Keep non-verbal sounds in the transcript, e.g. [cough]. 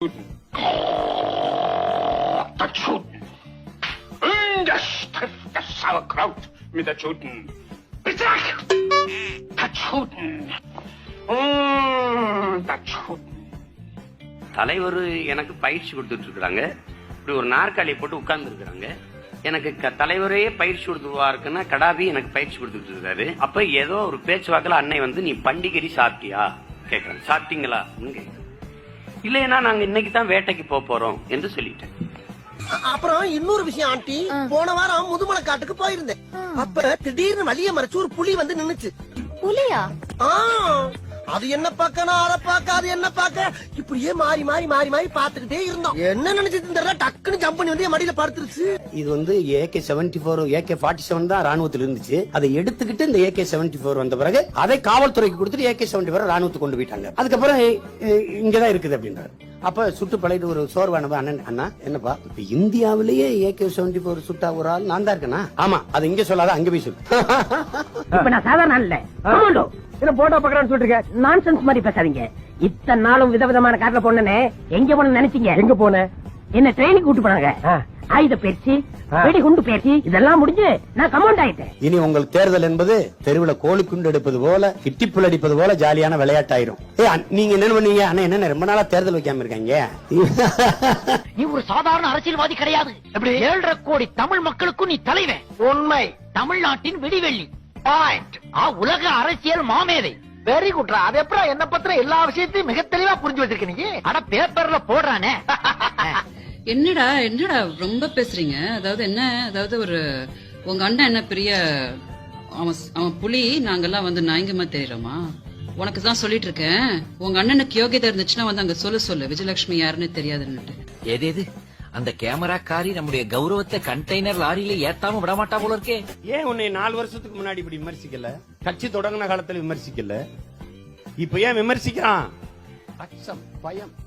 Der Tschuten. Und das trifft das Sauerkraut mit der Tschuten. Betrack! Der Tschuten. Der Tschuten. தலைவர் எனக்கு பயிற்சி கொடுத்துட்டு இருக்காங்க இப்படி ஒரு நாற்காலியை போட்டு உட்கார்ந்து இருக்கிறாங்க எனக்கு க- தலைவரே பயிற்சி கொடுத்துருவாருக்குன்னா கடாபி எனக்கு பயிற்சி கொடுத்துட்டு இருக்காரு அப்ப ஏதோ ஒரு பேச்சுவாக்கில் அன்னை வந்து நீ பண்டிகரி சாப்பிட்டியா கேட்கறேன் சாப்பிட்டீங்களா கேட்கறேன் இல்லைன்னா நாங்க இன்னைக்கு தான் வேட்டைக்கு போக போறோம் என்று சொல்லிட்டேன். அப்புறம் இன்னொரு விஷயம் ஆண்டி. போன வாரம் முதுமலை காட்டுக்கு போயிருந்தேன். அப்ப திடீர்னு வழிய மறைச்சு ஒரு புலி வந்து நின்னுச்சு. புலியா? ஆ, அது என்ன பார்க்க நான் அதை பார்க்க அது என்ன பார்க்க? இப்படியே மாறி மாறி மாறி மாறி பார்த்துக்கிட்டே இருந்தோம். என்ன நினைச்சது தெரியல டக்குன்னு ஜம்ப் பண்ணி வந்து என் மடியில படுத்துருச்சு. இது வந்து AK seventy four AK forty seven தான் ராணுவத்தில் இருந்துச்சு. அதை எடுத்துக்கிட்டு இந்த ஏகே செவன்டி போர் வந்த பிறகு அதை காவல்துறைக்கு கொடுத்துட்டு ஏகே செவன்டி போர் ராணுவத்துக்கு கொண்டு போயிட்டாங்க. அதுக்கப்புறம் இங்கதான் இருக்குது அப்படின்றாரு. அப்ப சுட்டு பழகிட்டு ஒரு சோர்வானவ அண்ணன் அண்ணா என்னப்பா இப்ப இந்தியாவிலேயே ஏகே செவன்டி போர் சுட்டா ஒரு ஆள்? நான் தான் இருக்கேனா? ஆமா அது இங்க சொல்லாத அங்க போய் சொல்லு. இப்ப நான் சாதாரண ஆள் இல்ல போட்டோ பாக்குறான்னு சொல்லிட்டு நான்சென்ஸ் மாதிரி பேசாதீங்க. இத்தனை நாளும் விதவிதமான காட்டுல போனனே. எங்க போன நினைச்சீங்க? எங்க போன? என்ன ட்ரெயினுக்கு கூட்டு போனாங்க. ஆயுத பயிற்சி வெடிகுண்டு பயிற்சி இதெல்லாம் முடிஞ்சு நான் கமாண்ட் ஆயிட்டேன். இனி உங்கள் தேர்தல் என்பது தெருவுல கோழி குண்டு எடுப்பது போல கிட்டிப்புல் அடிப்பது போல ஜாலியான விளையாட்டாயிரும். ஏ நீங்க என்ன பண்ணீங்க அண்ணா என்ன ரொம்ப நாளா தேர்தல் வைக்காம இருக்காங்க? [laughs] நீ ஒரு சாதாரண அரசியல்வாதி கிடையாது. ஏழரை கோடி தமிழ் மக்களுக்கும் நீ தலைவன். உண்மை. தமிழ்நாட்டின் விடிவெள்ளி. பாயிண்ட் ஆ உலக அரசியல் மாமேதை. வெரி குட்ரா. அது எப்படா என்ன பத்திர எல்லா விஷயத்தையும் மிக தெளிவா புரிஞ்சு வச்சிருக்க நீ? அட பேப்பர்ல போடுறானே. [laughs] என்னடா என்னடா ரொம்ப பேசுறீங்க? அதாவது என்ன அதாவது ஒரு உங்க அண்ணன் என்ன பெரிய அவன் அவன் புலி நாங்கெல்லாம் வந்து நாயங்கமா தெரியறோமா உனக்கு தான் சொல்லிட்டு இருக்கேன். உங்க அண்ணனுக்கு யோகியதை இருந்துச்சுன்னா வந்து அங்க சொல்ல சொல்லு. விஜயலட்சுமி யாருன்னு தெரியாதுன்னுட்டு. எது எது? அந்த கேமராக்காரி நம்முடைய கௌரவத்தை கண்டெய்னர் லாரியில ஏத்தாம விட மாட்டா போல இருக்கே. ஏன் உன்னை நாலு வருஷத்துக்கு முன்னாடி இப்படி விமர்சிக்கல? கட்சி தொடங்கின காலத்துல விமர்சிக்கல? இப்ப ஏன் விமர்சிக்கிறான்? அச்சம் பயம்.